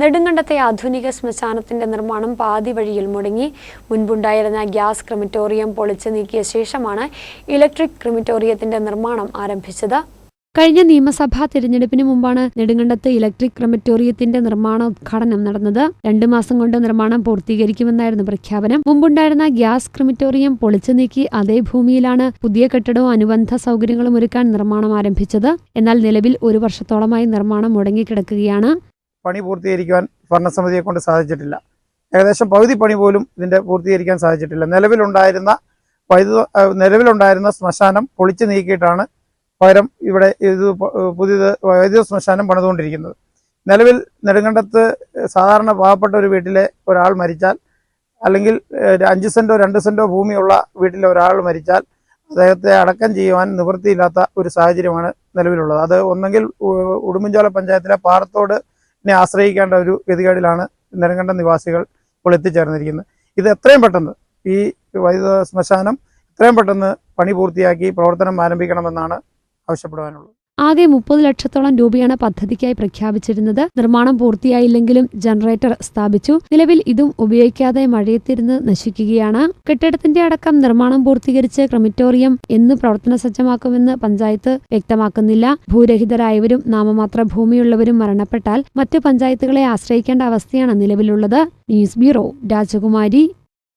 നെടുങ്കണ്ടത്തെ ആധുനിക ശ്മശാനത്തിന്റെ നിർമ്മാണം പാതി വഴിയിൽ മുടങ്ങി. മുൻപുണ്ടായിരുന്ന ഗ്യാസ് ക്രിമിറ്റോറിയം പൊളിച്ചു നീക്കിയ ശേഷമാണ് ഇലക്ട്രിക് ക്രിമിറ്റോറിയത്തിന്റെ നിർമ്മാണം ആരംഭിച്ചത്. കഴിഞ്ഞ നിയമസഭാ തിരഞ്ഞെടുപ്പിന് മുമ്പാണ് നെടുങ്കണ്ടത്ത് ഇലക്ട്രിക് ക്രമറ്റോറിയത്തിന്റെ നിർമ്മാണ ഉദ്ഘാടനം നടന്നത്. രണ്ടു മാസം കൊണ്ട് നിർമ്മാണം പൂർത്തീകരിക്കുമെന്നായിരുന്നു പ്രഖ്യാപനം. മുമ്പുണ്ടായിരുന്ന ഗ്യാസ് ക്രിമിറ്റോറിയം പൊളിച്ചു നീക്കി അതേ ഭൂമിയിലാണ് പുതിയ കെട്ടിടവും അനുബന്ധ സൗകര്യങ്ങളും ഒരുക്കാൻ നിർമ്മാണം ആരംഭിച്ചത്. എന്നാൽ നിലവിൽ ഒരു വർഷത്തോളമായി നിർമ്മാണം മുടങ്ങിക്കിടക്കുകയാണ്. പണി പൂർത്തീകരിക്കുവാൻ ഭരണസമിതിയെ കൊണ്ട് സാധിച്ചിട്ടില്ല. ഏകദേശം പകുതി പണി പോലും ഇതിന്റെ പൂർത്തീകരിക്കാൻ സാധിച്ചിട്ടില്ല. നിലവിലുണ്ടായിരുന്ന വൈദ്യുത നിലവിലുണ്ടായിരുന്ന ശ്മശാനം പൊളിച്ചു നീക്കിയിട്ടാണ് പകരം ഇവിടെ ഇത് പുതിയത് വൈദ്യുത ശ്മശാനം പണിതുകൊണ്ടിരിക്കുന്നത്. നിലവിൽ നെടുങ്കണ്ടത്ത് സാധാരണ പാവപ്പെട്ട ഒരു വീട്ടിലെ ഒരാൾ മരിച്ചാൽ അല്ലെങ്കിൽ അഞ്ച് സെന്റോ രണ്ട് സെന്റോ ഭൂമിയുള്ള വീട്ടിലെ ഒരാൾ മരിച്ചാൽ അദ്ദേഹത്തെ അടക്കം ചെയ്യുവാൻ നിവൃത്തിയില്ലാത്ത ഒരു സാഹചര്യമാണ് നിലവിലുള്ളത്. അത് ഒന്നെങ്കിൽ ഉടുമ്പൻചോല പഞ്ചായത്തിലെ പാറത്തോട് ആശ്രയിക്കേണ്ട ഒരു ഗതികേടിലാണ് നെടുങ്കണ്ടം നിവാസികൾ ഇപ്പോൾ എത്തിച്ചേർന്നിരിക്കുന്നത്. ഇത് എത്രയും പെട്ടെന്ന് ഈ വൈദ്യുത ശ്മശാനം എത്രയും പെട്ടെന്ന് പണി പൂർത്തിയാക്കി പ്രവർത്തനം ആരംഭിക്കണമെന്നാണ് ആവശ്യപ്പെടുവാനുള്ളത്. ആകെ മുപ്പത് ലക്ഷത്തോളം രൂപയാണ് പദ്ധതിക്കായി പ്രഖ്യാപിച്ചിരുന്നത്. നിർമ്മാണം പൂർത്തിയായില്ലെങ്കിലും ജനറേറ്റർ സ്ഥാപിച്ചു. നിലവിൽ ഇതും ഉപയോഗിക്കാതെ മഴയത്തിരുന്ന് നശിക്കുകയാണ്. കെട്ടിടത്തിന്റെ അടക്കം നിർമ്മാണം പൂർത്തീകരിച്ച് ക്രമിറ്റോറിയം എന്ന് പ്രവർത്തന സജ്ജമാക്കുമെന്ന് പഞ്ചായത്ത് വ്യക്തമാക്കുന്നില്ല. ഭൂരഹിതരായവരും നാമമാത്ര ഭൂമിയുള്ളവരും മരണപ്പെട്ടാൽ മറ്റ് പഞ്ചായത്തുകളെ ആശ്രയിക്കേണ്ട അവസ്ഥയാണ് നിലവിലുള്ളത്. ന്യൂസ് ബ്യൂറോ രാജകുമാരി.